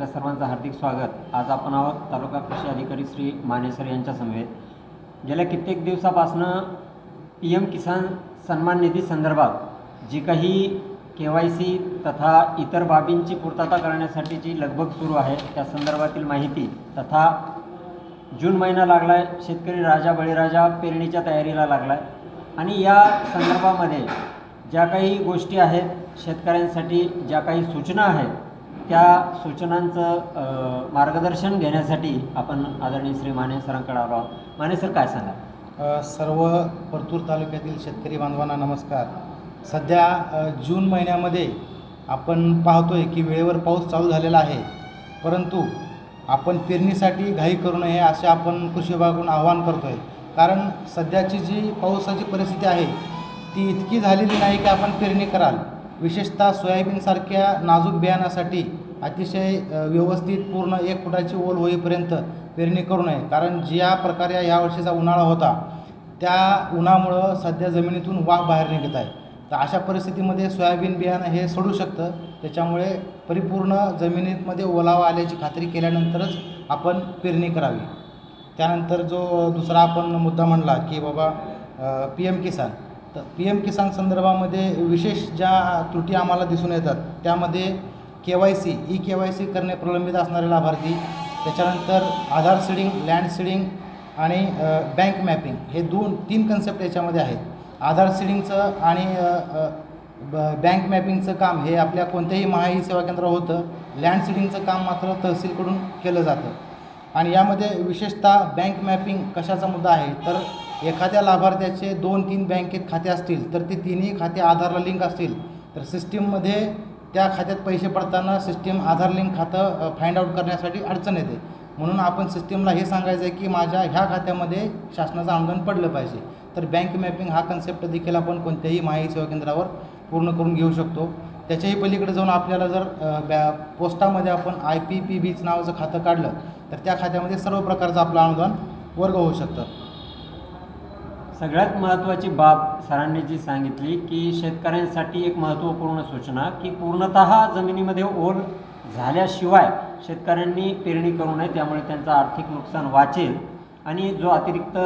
आपल्या सर्वांचं हार्दिक स्वागत. आज आपण आहोत तालुका कृषी अधिकारी श्री मानेसर यांच्या समवेत. गेल्या कित्येक दिवसापासनं पी एम किसान सन्मान निधी संदर्भात जी काही के वाय सी तथा इतर बाबींची पूर्तता करण्यासाठी जी लगबग सुरू आहे त्या संदर्भातील माहिती तथा जून महिना लागला आहे शेतकरी राजा बळीराजा पेरणीच्या तयारीला लागला आहे आणि या संदर्भामध्ये ज्या काही गोष्टी आहेत शेतकऱ्यांसाठी ज्या काही सूचना आहेत त्या सूचनांचं मार्गदर्शन घेण्यासाठी आपण आदरणीय श्री माने सरांकडे आलो आहोत. माने सर काय सांगा सर्व परतूर तालुक्यातील शेतकरी बांधवांना नमस्कार. सध्या जून महिन्यामध्ये आपण पाहतोय की वेळेवर पाऊस चालू झालेला आहे. परंतु आपण पेरणीसाठी घाई करू नये असे आपण कृषी विभागाकडून आवाहन करतो आहे कारण सध्याची जी पावसाची परिस्थिती आहे ती इतकी झालेली नाही की आपण पेरणी कराल. विशेषतः सोयाबीनसारख्या नाजूक बियाणासाठी अतिशय व्यवस्थित पूर्ण एक फुटाची ओल होईपर्यंत पेरणी करू नये. कारण ज्या प्रकारे या वर्षीचा उन्हाळा होता त्या उन्हामुळं सध्या जमिनीतून वाफ बाहेर निघत आहे. तर अशा परिस्थितीमध्ये सोयाबीन बियाणं हे सोडू शकतं. त्याच्यामुळे परिपूर्ण जमिनीमध्ये ओलावा आल्याची खात्री केल्यानंतरच आपण पेरणी करावी. त्यानंतर जो दुसरा आपण मुद्दा म्हणला की बाबा पी एम किसान. तर पी एम किसान संदर्भामध्ये विशेष ज्या त्रुटी आम्हाला दिसून येतात त्यामध्ये K Y C E K Y C करणे प्रलंबित असणारे लाभार्थी त्याच्यानंतर आधार सीडिंग लँड सीडिंग आणि बँक मॅपिंग हे दोन तीन कन्सेप्ट याच्यामध्ये आहेत. आधार सीडिंगचं आणि बँक मॅपिंगचं काम हे आपल्या कोणत्याही महाई सेवा केंद्रावर होतं लँड सीडिंगचं काम मात्र तहसीलकडून केलं जातं. आणि यामध्ये विशेषतः बँक मॅपिंग कशाचा मुद्दा आहे तर एखाद्या लाभार्थ्याचे दोन तीन बँकेत खाते असतील तर ते तिन्ही खाते आधारला लिंक असतील. तर सिस्टीममध्ये त्या खात्यात पैसे पडताना सिस्टीम आधार लिंक खातं फाइंड आउट करण्यासाठी अडचण येते. म्हणून आपण सिस्टीमला हे सांगायचं आहे की माझ्या ह्या खात्यामध्ये शासनाचं अनुदान पडलं पाहिजे. तर बँक मॅपिंग हा कन्सेप्ट देखील आपण कोणत्याही माहिती सेवा केंद्रावर पूर्ण करून घेऊ शकतो. त्याच्याही पलीकडे जाऊन आपल्याला जर बॅ पोस्टामध्ये आपण आय पी पी बीच नावाचं खातं काढलं तर त्या खात्यामध्ये सर्व प्रकारचं आपलं अनुदान वर्ग होऊ शकतं. सगळ्यात महत्त्वाची बाब सरांनी जी सांगितली की शेतकऱ्यांसाठी एक महत्त्वपूर्ण सूचना की पूर्णतः जमिनीमध्ये ओल झाल्याशिवाय शेतकऱ्यांनी पेरणी करू नये त्यामुळे त्यांचं आर्थिक नुकसान वाचेल आणि जो अतिरिक्त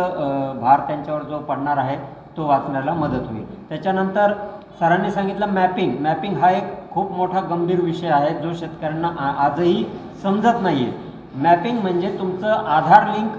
भार त्यांच्यावर जो पडणार आहे तो वाचण्याला मदत होईल. त्याच्यानंतर सरांनी सांगितलं मॅपिंग. मॅपिंग हा एक खूप मोठा गंभीर विषय आहे जो शेतकऱ्यांना आ- आजही समजत नाही आहे मॅपिंग म्हणजे तुमचं आधार लिंक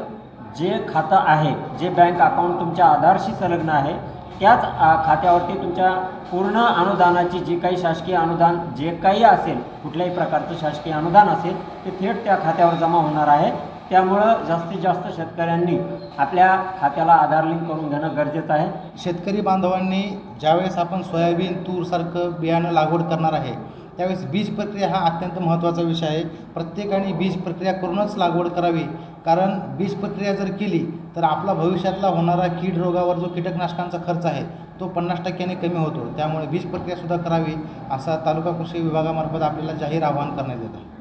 जे खातं आहे जे बँक अकाउंट तुमच्या आधारशी संलग्न आहे त्याच खात्यावरती तुमच्या पूर्ण अनुदानाची जी काही शासकीय अनुदान जे काही असेल कुठल्याही प्रकारचं शासकीय अनुदान असेल ते थेट त्या खात्यावर जमा होणार आहे. त्यामुळं जास्तीत जास्त शेतकऱ्यांनी आपल्या खात्याला आधार लिंक करून घेणं गरजेचं आहे. शेतकरी बांधवांनी ज्यावेळेस आपण सोयाबीन तूरसारखं बियाणं लागवड करणार आहे त्यावेळेस बीज प्रक्रिया हा अत्यंत महत्त्वाचा विषय आहे. प्रत्येकाने बीज प्रक्रिया करूनच लागवड करावी. कारण बीज प्रक्रिया जर केली तर आपला भविष्यातला होणारा कीड रोगावर जो कीटकनाशकांचा खर्च आहे तो पन्नास टक्क्याने कमी होतो. त्यामुळे बीज प्रक्रियासुद्धा करावी असा तालुका कृषी विभागामार्फत आपल्याला जाहीर आवाहन करण्यात येतं.